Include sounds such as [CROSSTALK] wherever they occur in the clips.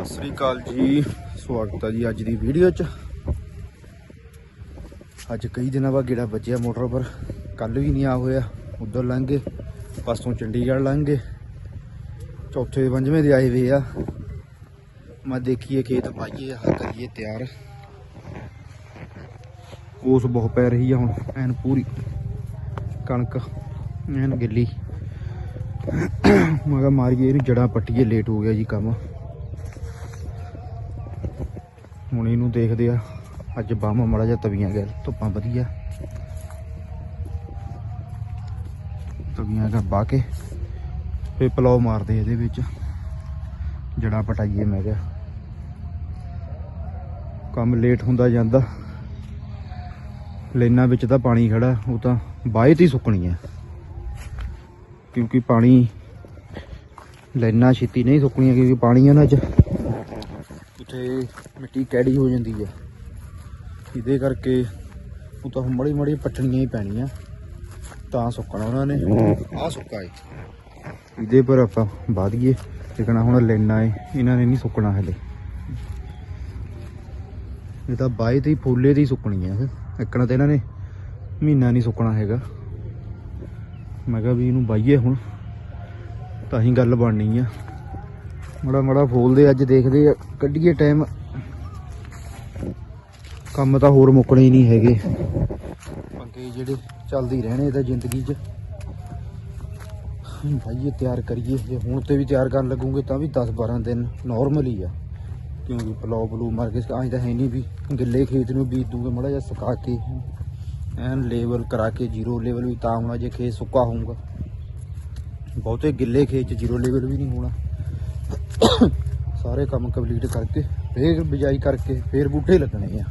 ਸਤਿ ਸ੍ਰੀ ਅਕਾਲ ਜੀ। ਸਵਾਗਤ ਹੈ ਜੀ ਅੱਜ ਦੀ ਵੀਡੀਓ 'ਚ। ਅੱਜ ਕਈ ਦਿਨਾਂ ਬਾਅਦ ਗੇੜਾ ਵੱਜਿਆ ਮੋਟਰ ਪਰ ਕੱਲ ਵੀ ਨਹੀਂ ਆ ਹੋਇਆ। ਉਧਰ ਲੰਘ ਗਏ ਪਰਸੋਂ ਚੰਡੀਗੜ੍ਹ ਲੰਘ ਗਏ। ਚੌਥੇ ਪੰਜਵੇਂ ਦੇ ਆਏ ਵੇ ਆ। ਮੈਂ ਦੇਖੀਏ ਖੇਤ ਪਾਈਏ ਆਹ ਕਰੀਏ ਤਿਆਰ। ਉਸ ਬਹੁਤ ਪੈ ਰਹੀ ਆ ਹੁਣ, ਐਨ ਪੂਰੀ ਕਣਕ, ਐਨ ਗਿੱਲੀ। ਮੈਂ ਕਿਹਾ ਮਾਰੀਏ, ਇਹਨੂੰ ਜੜਾਂ ਪੱਟੀਏ ਲੇਟ ਹੋ ਗਿਆ ਜੀ ਕੰਮ। ਹੁਣ ਇਹਨੂੰ ਦੇਖਦੇ ਆ। ਅੱਜ ਬਾਹਾਂ ਮੜਾ ਜਾ ਤਵੀਆਂ ਗਿਆ ਧੁੱਪਾਂ ਵਧੀਆ। ਤਵੀਆਂ ਕਰ ਬਾ ਕੇ ਫੇ ਪਲਾਉ ਮਾਰਦੇ ਇਹਦੇ ਵਿੱਚ। ਜੜਾਂ ਪਟਾਈਏ ਮੈਂ ਕਿਹਾ। ਕੰਮ ਲੇਟ ਹੁੰਦਾ ਜਾਂਦਾ। ਲੈਣਾ ਵਿੱਚ ਤਾਂ ਪਾਣੀ ਖੜਾ, ਉਹ ਤਾਂ ਬਾਹਰ ਤੇ ਸੁੱਕਣੀ ਹੈ ਕਿਉਂਕਿ ਪਾਣੀ ਲੈਣਾ ਛੇਤੀ ਨਹੀਂ ਸੁੱਕਣੀਆਂ ਕਿਉਂਕਿ ਪਾਣੀ ਉਹਨਾਂ 'ਚ ਉੱਥੇ ਮਿੱਟੀ ਕੈੜੀ ਹੋ ਜਾਂਦੀ ਹੈ ਇਹਦੇ ਕਰਕੇ ਉਹ ਤਾਂ ਮੜੀ ਮੜੀ ਪੱਟਣੀਆਂ ਹੀ ਪੈਣੀਆਂ। ਤਾਂ ਸੁੱਕਣਾ ਉਹਨਾਂ ਨੇ। ਆਹ ਸੁੱਕਾ ਏ। ਇਹਦੇ ਪਰ ਆਪਾਂ ਬਾਦੀਏ ਦੇਖਣਾ ਹੁਣ ਲੈਣਾ ਏ। ਇਹਨਾਂ ਨੇ ਨਹੀਂ ਸੁੱਕਣਾ ਹਲੇ। ਇਹ ਤਾਂ ਬਾਈ ਤੇ ਹੀ ਫੁੱਲੇ ਦੀ ਹੀ ਸੁੱਕਣੀ ਹੈ ਇੱਕਣਾ ਤੇ ਇਹਨਾਂ ਨੇ ਮਹੀਨਾ ਨਹੀਂ ਸੁੱਕਣਾ ਹੈਗਾ। ਮੈਂ ਕਿਹਾ ਵੀ ਇਹਨੂੰ ਬਾਈਏ ਹੁਣ। ਤਾਂ ਹੀ ਗੱਲ ਬਣਨੀ ਆ। ਮੜਾ ਮੜਾ ਫੋਲਦੇ ਅੱਜ ਦੇਖਦੇ ਆ, ਕੱਢੀਏ ਟਾਈਮ ਕੰਮ ਤਾਂ ਹੋਰ ਮੁੱਕਣੇ ਹੀ ਨਹੀਂ ਹੈਗੇ। ਪੰਗੇ ਜਿਹੜੇ ਚੱਲਦੇ ਰਹਿਣੇ ਤਾਂ ਜ਼ਿੰਦਗੀ 'ਚ। ਭਾਈਏ ਤਿਆਰ ਕਰੀਏ। ਜੇ ਹੁਣ ਤੇ ਵੀ ਤਿਆਰ ਕਰਨ ਲੱਗੂਗੇ ਤਾਂ ਵੀ 10 12 ਦਿਨ ਨਾਰਮਲ ਹੀ ਆ। ਕਿਉਂਕਿ ਪਲਾਉ ਬਲੂ ਮਾਰ ਕੇ ਅੱਜ ਤਾਂ ਹੈ ਨਹੀਂ ਵੀ ਗਿੱਲੇ ਖੇਤ ਨੂੰ ਬੀਜ ਦੂੰਗੇ, ਮੜਾ ਜਿਹਾ ਸੁਕਾ ਕੇ। ਐਨ ਲੈਵਲ ਕਰਾ ਕੇ ਜ਼ੀਰੋ ਲੈਵਲ ਵੀ ਤਾਂ ਹੋਣਾ, ਜੇ ਖੇਤ ਸੁੱਕਾ ਹੋਊਗਾ। ਬਹੁਤੇ ਗਿੱਲੇ ਖੇਤ 'ਚ ਜ਼ੀਰੋ ਲੈਵਲ ਵੀ ਨਹੀਂ ਹੋਣਾ। ਸਾਰੇ ਕੰਮ ਕੰਪਲੀਟ ਕਰਕੇ, ਫੇਰ ਬਿਜਾਈ ਕਰਕੇ, ਫੇਰ ਬੂਟੇ ਲੱਗਣੇ ਆ।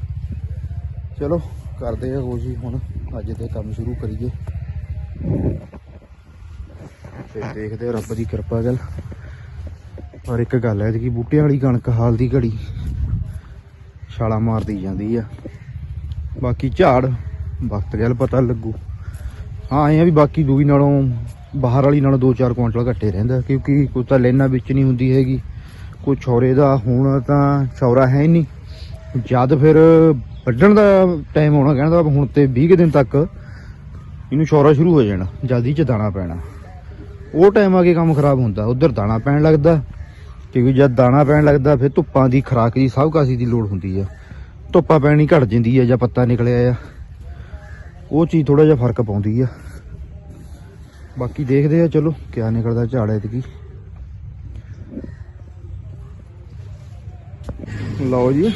ਚਲੋ, ਕਰਦੇ ਆ ਕੋਸ਼ਿਸ਼ ਹੁਣ, ਅੱਜ ਦੇ ਕੰਮ ਸ਼ੁਰੂ ਕਰੀਏ। ਤੇ ਦੇਖਦੇ ਆ ਰੱਬ ਦੀ ਕਿਰਪਾ ਗੱਲ ਪਰ ਇੱਕ ਗੱਲ ਹੈ ਕਿ ਬੂਟਿਆਂ ਵਾਲੀ ਕਣਕ ਹਾਲ ਦੀ ਘੜੀ ਛਾਲਾ ਮਾਰਦੀ ਜਾਂਦੀ ਆ। ਬਾਕੀ ਝਾੜ, ਵਕਤ ਗੱਲ ਪਤਾ ਲੱਗੂ। ਹਾਂ, ਇਹ ਵੀ ਬਾਕੀ ਦੂਈ ਨਾਲੋਂ ਬਾਹਰ ਵਾਲੀ ਨਾਲੋਂ 2-4 ਕੁਇੰਟਲ ਘੱਟੇ ਰਹਿੰਦਾ, ਕਿਉਂਕਿ ਕੋਈ ਤਾਂ ਲੈਣਾ ਵਿੱਚ ਨਹੀਂ ਹੁੰਦੀ ਹੈਗੀ। ਕੋਈ ਛੋਰੇ ਦਾ, ਹੁਣ ਤਾਂ ਛੌਰਾ ਹੈ ਹੀ ਨਹੀਂ। ਜਦ ਫਿਰ ਵੱਢਣ ਦਾ ਟਾਈਮ ਆਉਣਾ ਕਹਿੰਦਾ ਹੁਣ ਤੇ 20 ਕੁ ਦਿਨ ਤੱਕ ਇਹਨੂੰ ਛੌਰਾ ਸ਼ੁਰੂ ਹੋ ਜਾਣਾ ਜਲਦੀ ਚ ਦਾਣਾ ਪੈਣਾ। ਉਹ ਟਾਈਮ ਆ ਕੇ ਕੰਮ ਖਰਾਬ ਹੁੰਦਾ, ਉਧਰ ਦਾਣਾ ਪੈਣ ਲੱਗਦਾ, ਕਿਉਂਕਿ ਜਦ ਦਾਣਾ ਪੈਣ ਲੱਗਦਾ, ਫਿਰ ਧੁੱਪਾਂ ਦੀ, ਖਰਾਕ ਦੀ, ਸਭ ਕਾਸੀ ਦੀ ਲੋੜ ਹੁੰਦੀ ਆ। ਧੁੱਪਾਂ ਪੈਣੀ ਘਟ ਜਾਂਦੀ ਆ, ਜਾਂ ਪੱਤਾ ਨਿਕਲਿਆ ਆ। ਉਹ ਚੀਜ਼ ਥੋੜਾ ਜਿਹਾ ਫ਼ਰਕ ਪਾਉਂਦੀ ਆ। ਬਾਕੀ ਦੇਖਦੇ ਆ ਚਲੋ ਕਿਆ ਨਿਕਲਦਾ ਝਾੜ ਐਤਕੀ। ਲਓ ਜੀ।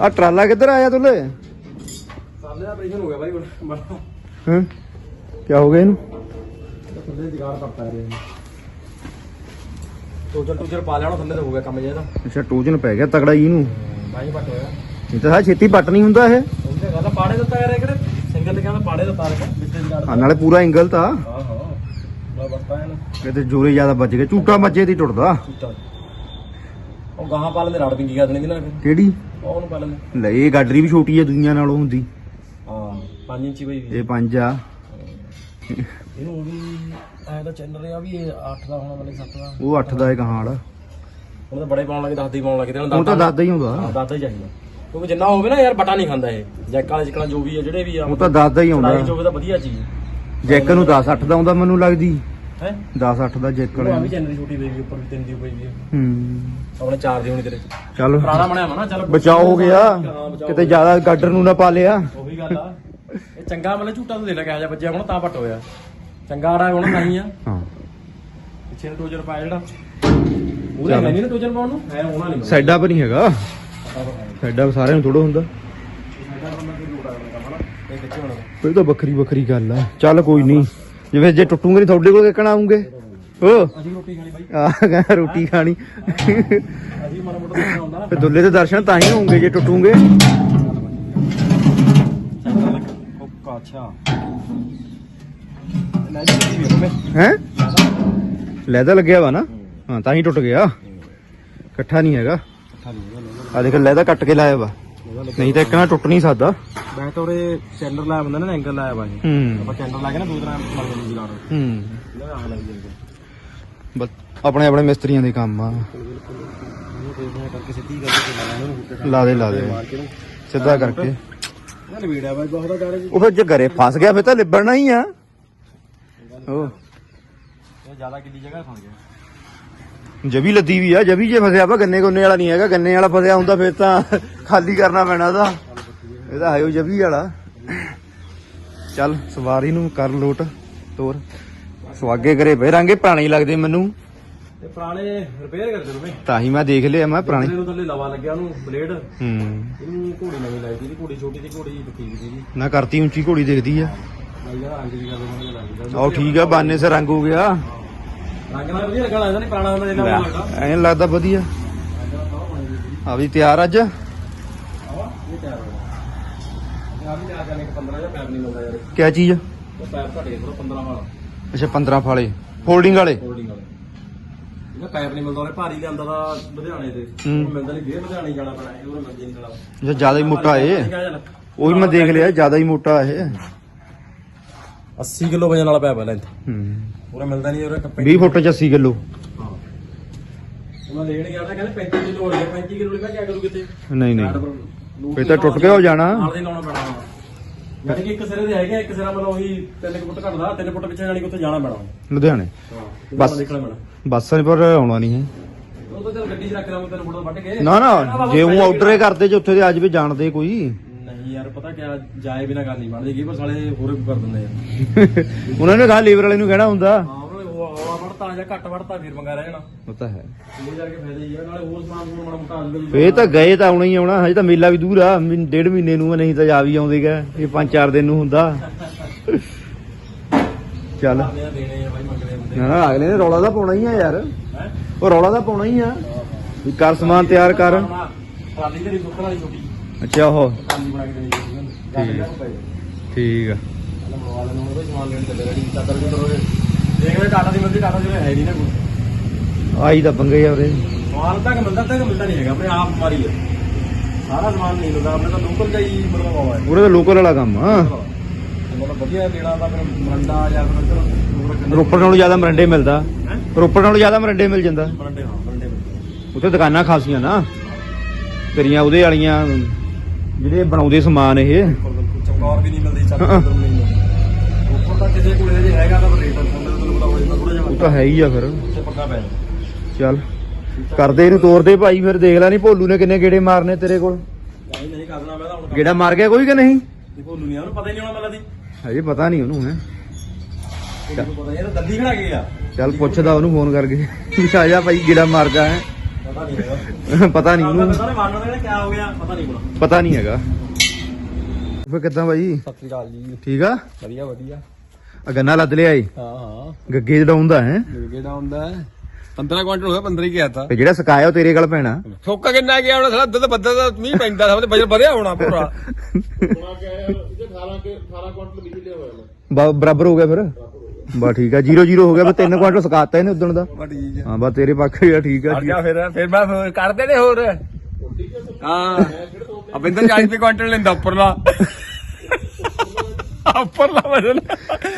ਆ ਟਰਾਲਾ ਕਿੱਧਰ ਆਇਆ ਤੁਲੇ? ਸਾਲੇ ਦਾ ਆਪਰੇਸ਼ਨ ਹੋ ਗਿਆ ਬਾਈ ਬੜਾ ਹਾਂ? ਕੀ ਹੋ ਗਿਆ ਇਹਨੂੰ? ਥੱਲੇ ਜਗਾੜ ਕਰਤਾ ਰਿਹਾ ਟੋਜਰ ਟੋਜਰ ਪਾ ਲੈਣਾ ਥੱਲੇ ਤੇ ਹੋ ਗਿਆ ਕੰਮ ਜੇ ਇਹਦਾ। ਅੱਛਾ ਟੂਜਨ ਪੈ ਗਿਆ ਤਗੜਾ ਜੀ ਇਹਨੂੰ। ਬਾਈ ਪੱਟ ਹੋਇਆ। ਇਹ ਤਾਂ ਛੇਤੀ ਪੱਟ ਨਹੀਂ ਹੁੰਦਾ ਇਹ। ਉਹਦੇ ਗੱਲ ਪਾੜੇ ਦਿੱਤਾ ਯਾਰ ਇਹ ਕਿਹੜੇ? ਸਿੰਗਲ ਤੇ ਕਹਿੰਦਾ ਪਾੜੇ ਦਿੱਤਾ ਰਿਹਾ ਨਾਲੇ ਪੂਰਾ ਐਂਗਲ ਤਾਂ ਹਾਂ ਹਾਂ ਬੜਾ ਵਰਤਾ ਹੈ ਨਾ ਕਿਤੇ ਜੋਰੇ ਜ਼ਿਆਦਾ ਵੱਜ ਗਏ। ਝੂਟਾ ਮੱਜੇ ਦੀ ਟੁੱਟਦਾ। ਉਹ ਗਾਹਾਂ ਪਾ ਲੈਂਦੇ ਰੜ ਪਿੰਗੀ ਕਰ ਦੇਣੀ ਦੀ ਕਿਹੜੀ? ਉਹ ਉਹਨੂੰ ਪਾ ਲੈਂਦੇ। ਲੈ ਇਹ ਗਾਡਰੀ ਵੀ ਛੋਟੀ ਹੈ ਦੁਨੀਆ ਨਾਲੋਂ ਹੁੰਦੀ। ਹਾਂ 5 ਇੰਚੀ ਬਈ। ਇਹ ਪੰਜ ਆ। ਇਹਨੂੰ ਵੀ ਐ ਤਾਂ ਚੱਲ ਰਿਹਾ ਵੀ ਇਹ 8 ਦਾ ਹੋਣਾ ਮਤਲਬ 7 ਦਾ। ਉਹ 8 ਦਾ ਇਹ ਕਹਾਂ ਵਾਲਾ ਹੁਣ ਤਾਂ ਬੜੇ ਪਾਉਣ ਲੱਗੇ 10 ਦੇ ਹੀ ਪਾਉਣ ਲੱਗੇ ਤੇ ਹੁਣ ਤਾਂ ਦੱਸਦਾ ਹੀ ਹੁੰਦਾ ਹਾਂ ਦਾਦਾ ਹੀ ਚਾਹੀਦਾ। ਕਿਉਂਕਿ ਜਿੰਨਾ ਹੋਵੇ ਨਾ ਯਾਰ ਬਟਾ ਨਹੀਂ ਖਾਂਦਾ ਇਹ। ਜੈਕ ਜਿਕਣਾ ਜੋ ਵੀ ਆ ਜਿਹੜੇ ਵੀ ਆ। ਉਹ ਤਾਂ ਦੱਸਦਾ ਹੀ ਚੜਾਈ ਆਉਂਦਾ ਚੋਵੇ ਤਾਂ ਵਧੀਆ ਚੀਜ਼। ਜੈਕ ਨੂੰ 10 8 ਦਾ ਆਉਂਦਾ ਮੈਨੂੰ ਲੱਗਦੀ। ਹੈ? 10 8 ਦਾ ਜੈਕ ਉਹ ਆ ਵੀ ਚੈਨਲ ਛੋਟੀ ਵੀ ਉੱਪਰ ਵੀ ਤਿੰਨ ਦੀ ਆ। ਹੂੰ। ਆਪਣੇ ਚਾਰ ਦੀ ਹੋਣੀ ਤੇਰੇ। ਚੱਲ। ਪੁਰਾਣਾ ਬਣਿਆ ਨਾ ਚੱਲ। ਬਚਾਓ ਹੋ ਗਿਆ। ਕਿਤੇ ਜ਼ਿਆਦਾ ਗਾਡਰ ਨੂੰ ਨਾ ਪਾ ਲਿਆ। ਉਹੀ ਗੱਲ ਆ। ਇਹ ਚੰਗਾ ਮਤਲਬ ਝੂਟਾ ਤੂੰ ਦੇ ਲੈ ਕੇ ਆ ਜਾ ਬੱਜਿਆ ਹੁਣ ਤਾਂ ਪੱਟ ਹੋਇਆ। ਚੰਗਾ ਆੜਾ ਹੁਣ ਨਹੀਂ ਆ। ਹਾਂ। ਪਿੱਛੇ ਨੂੰ ਟੋਜਰ ਪਾਇਆ ਜਿਹੜਾ। ਉਹਦੇ ਨਹੀਂ ਨਾ ਟੋਜਰ ਪਾਉਣ ਨੂੰ? ਹੈ ਹੋਣਾ ਨਹੀਂ। ਸਾਈਡਾਂ ਪਰ ਨਹੀਂ ਹੈਗਾ। ਸਾਈਡਾਂ ਸਾਰਿਆਂ ਨੂੰ ਥੋੜਾ ਹੁੰਦਾ। ਇਹ ਹੋਣਾ? ਤਾਂ ਵੱਖਰੀ ਵੱਖਰੀ ਗੱਲ ਆ। ਚੱਲ ਕੋਈ ਨਹੀਂ। ਜਿਵੇਂ ਜੇ ਟੁੱਟੂਗੇ ਨਹੀਂ ਤੁਹਾਡੇ ਕੋਲ ਕਿੱਕਣ ਆਉਂਗੇ? ਓ। ਅਸੀਂ ਰੋਟੀ ਖਾਣੀ ਬਾਈ। ਆ ਕਹਿੰਦਾ ਰੋਟੀ ਖਾਣੀ। ਅਸੀਂ ਮਾੜਾ ਮੋਟਾ ਦੇਖਣਾ ਹੁੰਦਾ ਫਿਰ ਦੁੱਲੇ ਦੇ ਦਰਸ਼ਨ ਤਾਂ ਹੀ ਹੋਣਗੇ ਜੇ ਟੁੱਟੂਗੇ। ਓਕਾ ਅੱਛਾ। ਲੈ ਜੀ ਵੀ ਮੈਂ ਹੈ? ਲੈਦਾ ਲੱਗਿਆ ਵਾ ਨਾ। ਹਾਂ ਤਾਂ ਹੀ ਟੁੱਟ ਗਿਆ। ਇਕੱਠਾ ਨਹੀਂ ਹੈਗਾ। ਆ ਦੇਖ ਲੈਦਾ ਕੱਟ ਕੇ ਲਾਇਆ ਵਾ। ਨਹੀਂ ਤਾਂ ਇੱਕ ਨਾਲ ਟੁੱਟ ਨਹੀਂ ਸਕਦਾ। ਮੈਂ ਤਾਂ ਉਰੇ ਸੈਂਟਰ ਲਾਇਆ ਬੰਦਾ ਨਾ ਐਂਗਲ ਲਾਇਆ ਹੂੰ। ਆਪਾਂ ਸੈਂਟਰ ਲਾ ਕੇ ਨਾ ਦੋ ਤਰ੍ਹਾਂ ਮਰ ਜਾਂਦੀ ਜਗਾੜ। ਹੂੰ। ਇਹਦਾ ਆ ਲੱਗ ਜਾਂਦਾ। ਬਸ ਆਪਣੇ ਆਪਣੇ ਮਿਸਤਰੀਆਂ ਦੇ ਕੰਮ ਆ। ਕਰਕੇ ਸਿੱਧੀ ਕਰਕੇ ਲਾਣਾ ਉਹਨੂੰ ਲਾ ਦੇ ਲਾ ਦੇ। ਨੂੰ ਸਿੱਧਾ ਕਰਕੇ। ਬਾਈ ਬਹੁਤ ਜੀ। ਉਹ ਫਿਰ ਜੇ ਘਰੇ ਫਸ ਗਿਆ ਫਿਰ ਤਾਂ ਲਿਬੜਨਾ ਹੀ ਆ। ਉਹ ਜ਼ਿਆਦਾ ਕਿੱਡੀ ਜਗ੍ਹਾ ਫਸ ਗਿਆ। ਜਵੀ ਲੱਦੀ ਵੀ ਆ ਜਵੀ ਜੇ ਫਸਿਆ ਵਾ ਗੰਨੇ ਗੁੰਨੇ ਵਾਲਾ ਨਹੀਂ ਹੈਗਾ ਗੰਨੇ ਵਾਲਾ ਫਸਿਆ ਹੁੰਦਾ ਫਿਰ ਤਾਂ। ਖਾਲੀ ਕਰਨਾ ਪੈਣਾ ਇਹਦਾ ਹੈ ਉਹ ਜਵੀ ਵਾਲਾ। ਚੱਲ ਸਵਾਰੀ ਨੂੰ ਕਰ ਲੋਟ ਤੋਰ। ਸਵਾਗੇ ਕਰੇ ਪਏ ਰੰਗੇ ਪੁਰਾਣੇ ਹੀ ਲੱਗਦੇ ਮੈਨੂੰ। ਤੇ ਪੁਰਾਣੇ ਰਿਪੇਅਰ ਕਰਦੇ ਨੇ ਤਾਂ ਹੀ ਮੈਂ ਦੇਖ ਲਿਆ ਮੈਂ ਪੁਰਾਣੇ। ਨੂੰ ਥੱਲੇ ਲਵਾ ਲੱਗਿਆ ਉਹਨੂੰ ਬਲੇਡ ਹੂੰ। ਇਹਨੂੰ ਘੋੜੀ ਨਵੀਂ ਲਾਈ ਸੀ ਘੋੜੀ ਛੋਟੀ ਸੀ ਘੋੜੀ ਸੀ ਜੀ ਨਾ ਕਰਤੀ ਉੱਚੀ ਘੋੜੀ ਦਿਖਦੀ ਆ। ਦੀ ਦੇ ਆਹ ਠੀਕ ਆ ਬਾਨੇ ਸੇ ਰੰਗ ਹੋ ਗਿਆ। ਰੰਗ ਨਾਲ ਵਧੀਆ ਲੱਗਣਾ ਇਹਦਾ ਨਹੀਂ ਪੁਰਾਣਾ ਹੁੰਦਾ ਲੱਗਦਾ। ਐਂ ਲੱਗਦਾ ਵਧੀਆ। ਆ ਵੀ ਤਿਆਰ ਅੱਜ। ਇਹ ਤਿਆਰ ਹੋ ਗਿਆ ਆ ਵੀ ਤਿਆਰ ਕਰਨੇ 15 ਜਾਂ ਪੈਪ ਨਹੀਂ ਲਾਉਂਦਾ ਯਾਰ। ਕਿਆ ਚੀਜ਼ ਉਹ ਪੈਪ ਘਟੇ ਥੋੜਾ 15 ਵਾਲਾ। ਅੱਛਾ 15 ਫਾਲੇ। ਫੋਲਡਿੰਗ ਵਾਲੇ? ਹੋਲਡਿੰਗ ਵਾਲਾ। ਇਹਦਾ ਪੈਪ ਨਹੀਂ ਮਿਲਦਾ ਉਹਨੇ ਭਾਰੀ ਲਿਆਂਦਾ ਦਾ ਲੁਧਿਆਣੇ ਤੇ ਹੂੰ। ਉਹ ਮਿਲਦਾ ਨਹੀਂ ਫੇਰ ਲੁਧਿਆਣੇ ਜਾਣਾ ਪੈਣਾ ਇਹ ਉਹ ਮਿਲਦੀ ਨਹੀਂ ਕਲਾ ਜੇ ਜ਼ਿਆਦਾ ਹੀ ਮੋਟਾ ਏ ਉਹ ਵੀ ਮੈਂ ਦੇਖ ਲਿਆ ਜ਼ਿਆਦਾ ਹੀ ਮੋਟਾ ਇਹ। 80 ਕਿਲੋ ਵਜਨ ਵਾਲਾ ਪੈਪ ਹੈ ਲੈਂਥ ਹੂੰ। ਪੂਰਾ ਮਿਲਦਾ ਨਹੀਂ ਕੱਪੇ 20 ਫੁੱਟ ਚ 80 ਕਿਲੋ। ਉਹਨਾਂ ਲੈਣ ਗਿਆ ਤਾਂ ਕਹਿੰਦੇ 35 ਕਿਲੋ ਹੋ ਗਿਆ 35 ਕਿਲੋ ਲਿਖਿਆ ਕਿਆ ਕਰੂ ਕਿਤੇ? ਨਹੀਂ ਨਹੀਂ। ਨਹੀਂ ਫੇਰ ਤਾਂ ਟੁੱਟ ਕੇ ਹੋ ਜਾਣਾ। ਨਾਲ ਦੇ ਲਾਉਣਾ ਪੈਣਾ। ਯਾਨੀ ਕਿ ਇੱਕ ਸਿਰੇ ਦੇ ਹੈਗੇ ਇੱਕ ਸਿਰਾ ਮਤਲਬ ਉਹੀ 3 ਫੁੱਟ ਘਟਦਾ 3 ਫੁੱਟ ਪਿੱਛੇ ਜਾਣੀ ਕਿ ਉੱਥੇ ਜਾਣਾ ਪੈਣਾ ਲੁਧਿਆਣੇ। ਹਾਂ ਬਸ। ਦੇਖਣਾ ਪੈਣਾ। ਬੱਸਾਂ ਪਰ ਆਉਣਾ ਨਹੀਂ ਹੈ। ਉਹ ਤਾਂ ਚੱਲ ਗੱਡੀ 'ਚ ਰੱਖ ਲਾਂਗੇ 3 ਫੁੱਟ ਦਾ ਵੱਢ ਕੇ। ਨਾ ਨਾ ਜੇ ਉਹ ਆਰਡਰ ਕਰਦੇ ਜੇ ਉੱਥੇ ਦੇ ਅੱਜ ਵੀ ਜਾਣਦੇ ਕੋਈ। ਨਹੀਂ ਯਾਰ ਪਤਾ ਕਿਆ ਜਾਏ ਬਿਨਾ ਗੱਲ ਨਹੀਂ ਬਣਦੀ ਕੀ ਪਰ ਸਾਲੇ ਹੋਰ ਕਰ ਦਿੰਦੇ ਆ। [LAUGHS] ਉਹਨਾਂ ਨੇ ਕਹਾ ਲੀਵਰ ਵਾਲੇ ਨੂੰ ਕਹਿਣਾ ਹੁੰਦਾ। ਹਾਂ ਉਹਨਾਂ ਨੇ ਉਹ ਹਵਾ ਵੜਤਾ ਜਾਂ ਘੱਟ ਵੜਤਾ ਫਿਰ ਮੰਗਾ ਰਹਿ ਜਾਣਾ। ਉਹ ਤਾਂ ਹੈ। ਇਹ ਜਾ ਕੇ ਫਾਇਦਾ ਹੀ ਆ ਨਾਲੇ ਹੋਰ ਸਮਾਨ ਹੋਰ ਮਾੜਾ ਮੋਟਾ ਅੱਜ ਫੇਰ ਤਾਂ ਗਏ ਤਾਂ ਆਉਣਾ ਹੀ ਆਉਣਾ ਹਜੇ ਤਾਂ ਮੇਲਾ ਵੀ ਦੂਰ ਆ ਮਹੀਨ- ਡੇਢ ਮਹੀਨੇ ਨੂੰ ਆ, ਨਹੀਂ ਤਾਂ ਜਾ ਵੀ ਆਉਂਦੇਗਾ ਇਹ ਪੰਜ ਚਾਰ ਦਿਨ ਨੂੰ ਹੁੰਦਾ। ਚੱਲ। ਦੇਣੇ ਦੇਣੇ ਆ ਬਾਈ ਮੰਗਦੇ ਹੁੰਦੇ ਨਾ ਅਗਲੇ ਨੇ ਰੌਲਾ ਤਾਂ ਪਾਉਣਾ ਹੀ ਆ ਯਾਰ। ਹੈ? ਉਹ ਰੌਲਾ ਤਾਂ ਪਾਉਣਾ ਹੀ ਆ। ਵੀ ਕਰ ਸਮਾਨ ਤਿਆਰ ਕਰ। ਟਰਾਲੀ ਤੇਰੀ ਸੁੱਕਣ ਵਾਲੀ ਛੋਟੀ। ਅੱਛਾ ਉਹ। ਟਰਾਲੀ ਬਣਾ ਕੇ ਦੇਣੀ ਚਾਹੀਦੀ ਉਹਨੂੰ। ਗੱਲ ਲਿਆ ਪਏ ਠੀਕ ਆ। ਮੋਬਾਈਲ ਨੂੰ ਸਮਾਨ ਲੈਣ ਚੱਲੇ ਰੈਡੀ ਚਾਦਰ ਵੀ ਕਰੋ ਦੇਖਦੇ ਟਾਟਾ ਦੀ ਮਿਲਦੀ ਟਾਟਾ ਜਿਹੜੇ ਹੈ ਨਹੀਂ ਨਾ ਕੋਈ। ਆਈ ਤਾਂ ਪੰਗੇ ਆ ਉਰੇ। ਸਮਾਨ ਤੱਕ ਮਿਲਦਾ ਤੱਕ ਮਿਲਦਾ ਨਹੀਂ ਹੈਗਾ ਆਪਣੇ ਆਪ ਮਾਰੀ ਹੈ ਸਾਰਾ ਸਮਾਨ ਨਹੀਂ ਮਿਲਦਾ ਆਪਣੇ ਤਾਂ ਲੋਕਲ ਜਾਈ ਮਤਲਬ ਆਵਾ ਹੈ ਉਰੇ ਤਾਂ ਲੋਕਲ ਵਾਲਾ ਕੰਮ ਆ। ਮਤਲਬ ਵਧੀਆ ਦੇਣਾ ਤਾਂ ਫਿਰ ਮਰੰਡਾ ਜਾਂ ਫਿਰ ਇੱਧਰ ਰੋਪੜ ਨਾਲੋਂ ਜ਼ਿਆਦਾ ਮਰੰਡੇ ਮਿਲਦਾ। ਹੈ? ਰੋਪੜ ਨਾਲੋਂ ਜ਼ਿਆਦਾ ਮਰੰਡੇ ਮਿਲ ਜਾਂਦਾ। ਮਰੰਡੇ ਹਾਂ ਮਰੰਡੇ ਮਿਲਦੇ ਉੱਥੇ ਦੁਕਾਨਾਂ ਖਾਸੀਆਂ ਨਾ। ਤੇਰੀਆਂ ਉਹਦੇ ਵਾਲੀਆਂ ਜਿਹੜੇ ਬਣਾਉਂਦੇ ਸਮਾਨ ਇਹ। ਚਮਕੌਰ ਵੀ ਨਹੀਂ ਮਿਲਦੀ ਚੱਲ ਉਧਰ ਨਹੀਂ ਮਿਲਦੀ। ਉੱਪਰ ਤਾਂ ਕਿਸੇ ਕੋਲੇ ਜੇ ਹੈਗਾ ਤਾਂ ਰੇਟ ਹੁੰਦਾ ਤੁਹਾਨੂੰ ਪਤਾ ਹੋਵੇ ਥੋੜਾ ਜਿਹਾ ਉਹ ਤਾਂ ਹੈ ਹੀ ਆ ਫਿਰ। ਉੱਥੇ ਪੱਕਾ ਪੈ ਚੱਲ ਕਰਦੇ ਇਹਨੂੰ ਤੋਰਦੇ ਭਾਈ ਫਿਰ ਦੇਖ ਲੈ ਨਹੀਂ ਭੋਲੂ ਨੇ ਕਿੰਨੇ ਗੇੜੇ ਮਾਰਨੇ ਤੇਰੇ ਕੋਲ। ਨਹੀਂ ਨਹੀਂ ਕਰਨਾ ਮੈਂ ਤਾਂ ਹੁਣ ਗੇੜਾ ਮਾਰ ਗਿਆ ਕੋਈ ਕਿ ਨਹੀਂ? ਭੋਲੂ ਨਹੀਂ ਉਹਨੂੰ ਪਤਾ ਹੀ ਨਹੀਂ ਹੋਣਾ ਮੈਨੂੰ ਦੀ। ਹਜੇ ਪਤਾ ਨਹੀਂ ਉਹਨੂੰ ਹੈ। ਉਹਨੂੰ ਪਤਾ ਇਹ ਤਾਂ ਦੱਦੀ ਖੜਾ ਕੇ ਆ। ਚੱਲ ਪੁੱਛਦਾ ਉਹਨੂੰ ਫੋਨ ਕਰਕੇ। ਵੀ ਆ ਜਾ ਭਾਈ ਗੇੜਾ ਮਾਰ ਜਾ ਹੈ। ਪਤਾ ਨਹੀਂ ਹੈਗਾ। ਪਤਾ ਨਹੀਂ ਉਹਨੂੰ। ਪਤਾ ਨਹੀਂ ਮਾਰਨਾ ਹੋ ਗਿਆ ਪਤਾ ਨਹੀਂ ਪਤਾ ਨਹੀਂ ਹੈਗਾ। ਫਿਰ ਕਿੱਦਾਂ ਭਾਈ ਸਤਿ ਸ੍ਰੀ ਅਕਾਲ ਜੀ। ਠੀਕ ਆ? ਵਧੀਆ ਵਧੀਆ। ਆ ਗੰਨਾ ਲੱਦ ਲਿਆ ਈ ਹਾਂ ਹਾਂ। ਗੱਗੇ ਜੜਾਉਂਦਾ ਹੈ। ਕਿਹੜਾ ਹੁੰਦਾ 15 ਕੁਇੰਟਲ ਹੋਇਆ 15 ਹੀ ਗਿਆ ਤਾਂ। ਤੇ ਜਿਹੜਾ ਸਕਾਇਆ ਉਹ ਤੇਰੇ ਕੋਲ ਪੈਣਾ। ਠੋਕਾ ਕਿੰਨਾ ਗਿਆ ਹੁਣ ਸਾਲਾ ਦੁੱਧ ਬੱਦਲ ਦਾ ਮੀਂਹ ਪੈਂਦਾ ਸਭ ਤੇ ਵਜਨ ਵਧਿਆ ਹੋਣਾ ਪੂਰਾ। ਬਾ- ਬਰਾਬਰ ਹੋ ਗਿਆ ਫਿਰ? ਬਾ ਠੀਕ ਆ 0 0 ਹੋ ਗਿਆ ਬਸ 3 ਕੁਆਂਟਲ ਸਕਾਤਾ ਇਹਨੇ ਉਦਣ ਦਾ। ਬਾ ਠੀਕ ਹਾਂ ਬਸ ਤੇਰੇ ਪੱਖ ਹੀ ਆ ਠੀਕ ਆ ਗਿਆ ਫਿਰ ਫਿਰ ਮੈਂ ਕਰਦੇ ਨੇ ਹੋਰ। ਹਾਂ। ਅਬਿੰਦਰ 40 ਰੁਪਏ ਕੁਇੰਟਲ ਲੈਂਦਾ ਉੱਪਰਲਾ। ਉੱਪਰਲਾ ਵਜਨ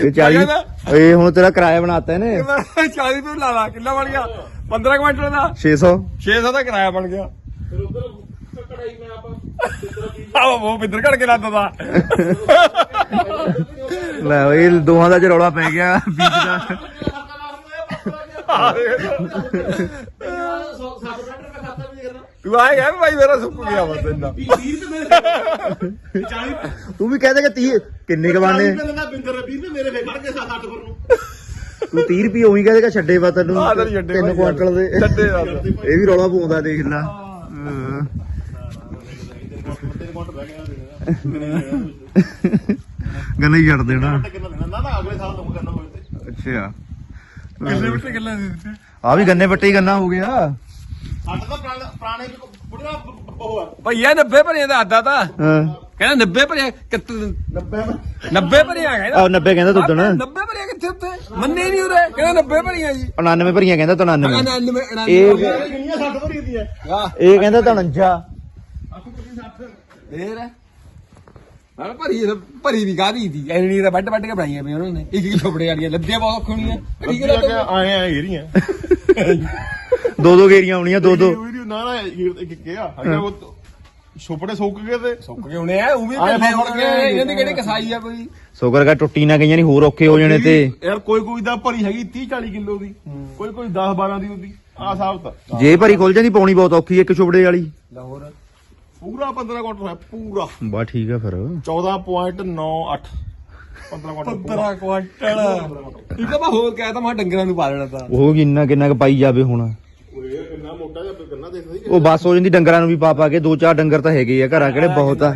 ਇਹ 40 ਇਹ ਹੁਣ ਤੇਰਾ ਕਿਰਾਇਆ ਬਣਾਤਾ ਇਹਨੇ। 40 ਰੁਪਏ ਲਾ ਲਾ ਕਿੰਨਾ ਬਣ ਗਿਆ। 15 ਕੁਇੰਟਲ ਦਾ 600 600 ਦਾ ਕਿਰਾਇਆ ਬਣ ਗਿਆ। ਫਿਰ ਉਧਰ ਕਢਾਈ ਮੈਂ ਆਪਾਂ। ਆਹ ਉਹ ਬਿੰਦਰ ਘੜ ਕੇ ਲਾਦਾ ਦਾ ਲੈ ਓਏ ਦੋਹਾਂ ਦਾ ਚ ਰੌਲਾ ਪੈ ਗਿਆ। ਬੀਜ ਦਾ। ਤੂੰ ਆਏਗਾ ਵੀ ਭਾਈ ਮੇਰਾ ਸੁੱਕ ਗਿਆ ਬਸ ਇੰਨਾ ਤੂੰ ਵੀ ਕਹਿ ਦੇ ਕਿ 30 ਕਿੰਨੇ ਕਵਾਨੇ ਤੂੰ 30 ਰੁਪਏ ਉਹੀ ਕਹਿ ਦੇਗਾ ਛੱਡੇ ਵਾ ਤੈਨੂੰ ਆਹ ਤਾਂ ਨੀ ਛੱਡੇ 3 ਬਾਈ ਕੁਆਂਟਲ ਦੇ। ਛੱਡੇ ਬਸ। ਇਹ ਵੀ ਰੌਲਾ ਪਾਉਂਦਾ ਦੇਖ ਲੈ। ਹਾਂ। ਗੰਨਾ ਹੀ ਛੱਡ ਦੇਣਾ। ਅੱਛਾ। ਕਿੰਨੇ ਮਿੰਟ ਗੱਲਾਂ ਦੇ ਦਿੱਤੇ? ਆ ਵੀ ਗੰਨੇ ਵੱਟੇ ਹੀ ਗੰਨਾ ਹੋ ਗਿਆ। ਭਈਆ 90 ਭਰੀਆਂ ਦਾ ਆਦਾ ਤਾਂ। ਹਾਂ। ਕਹਿੰਦਾ 90 ਭਰੀਆਂ ਕਿੱਥੇ 90 ਭਰੀਆਂ। ਕਹਿੰਦਾ। ਆ 90 ਕਹਿੰਦਾ ਤੂੰ ਦਣਾ 90 ਭਰੀਆਂ ਕਿੱਥੇ ਉੱਤੇ ਮੰਨੇ ਨਹੀਂ ਉਰੇ। ਕਹਿੰਦਾ 90 ਭਰੀਆਂ ਜੀ। 99 ਭਰੀਆਂ ਕਹਿੰਦਾ ਤੂੰ 99 99 ਇਹ ਵਾਹ ਇਹ ਕਹਿੰਦਾ ਤਾਂ 49 ਫੇਰ? ਹਾਂ ਭਰੀ ਭਰੀ ਵੀ ਗਾਦੀ ਦੀ ਐਨੀ ਦਾ ਵੱਡ ਵੱਡ ਕੇ ਬਣਾਈਆਂ ਵੀ ਉਹਨਾਂ ਨੇ। ਇੱਕ ਇੱਕ ਛੋਪੜੇ ਵਾਲੀਆਂ। ਲੱਦੀਆਂ ਬਹੁਤ ਔਖੀਆਂ ਹੋਣੀਆਂ ਠੀਕ ਹੈ ਆਏ ਆ ਏਰੀਆਂ ਦੋ ਦੋ ਗੇਰੀਆਂ ਆਉਣੀਆਂ ਦੋ ਦੋ। ਵੀਡੀਓ ਨਾ ਨਾ ਇੱਕ ਇੱਕ ਕਿਹਾ ਅਗਰ ਉਹ ਛੋਪੜੇ ਸੁੱਕ ਗਏ ਤੇ ਸੁੱਕ ਗਏ ਹੋਣੇ ਆ ਉਹ ਵੀ ਆਏ ਢਿੱਲੇ ਫੜ ਹੋ ਕੇ ਗਏ ਇਹਨਾਂ ਦੀ ਕਿਹੜੀ ਕਸਾਈ ਆ ਕੋਈ? ਸ਼ੁਕਰ ਕਰ ਟੁੱਟੀ ਨਾ ਗਈਆਂ ਨਹੀਂ ਹੋਰ ਔਖੇ ਹੋ ਜਾਣੇ ਤੇ। ਯਾਰ ਕੋਈ ਕੋਈ ਦਾ ਭਰੀ ਹੈਗੀ 30 40 ਕਿਲੋ ਦੀ। ਕੋਈ ਕੋਈ 10 12 ਦੀ ਹੁੰਦੀ। ਆ ਹਿਸਾਬ ਤਾਂ। ਜੇ ਭਰੀ ਖੁੱਲ ਜਾਂਦੀ ਪਾਉਣੀ ਬਹੁਤ ਔਖੀ ਇੱਕ ਛੁਬੜੇ ਵਾਲੀ। ਲਾਹੌਰ। ਪੂਰਾ 15 ਕੁਇੰਟਲ ਹੈ ਪੂਰਾ। ਬਾ ਠੀਕ ਆ ਫਿਰ। 14.98 15 ਕੁਇੰਟਲ ਪੂਰਾ। 15 ਕੁਆਂਟਲ। ਠੀਕ ਆ ਮੈਂ ਹੋਰ ਕਹਿ ਤਾ ਮੈਂ ਡੰਗਰਾਂ ਨੂੰ ਪਾ ਲੈਣਾ ਤਾਂ। ਉਹ ਕਿੰਨਾ ਕਿੰਨਾ ਕੁ ਪਾਈ ਜਾਵੇ ਹੁਣ। ਇਹ ਕਿੰਨਾ ਮੋਟਾ ਜਿਹਾ ਕਿੰਨਾ ਦੇਖਦਾ ਸੀ ਉਹ ਬਸ ਹੋ ਜਾਂਦੀ ਡੰਗਰਾਂ ਨੂੰ ਵੀ ਪਾ ਪਾ ਕੇ ਦੋ ਚਾਰ ਡੰਗਰ ਤਾਂ ਹੈਗੇ ਆ ਘਰਾਂ ਕਿਹੜੇ ਬਹੁਤ ਆ।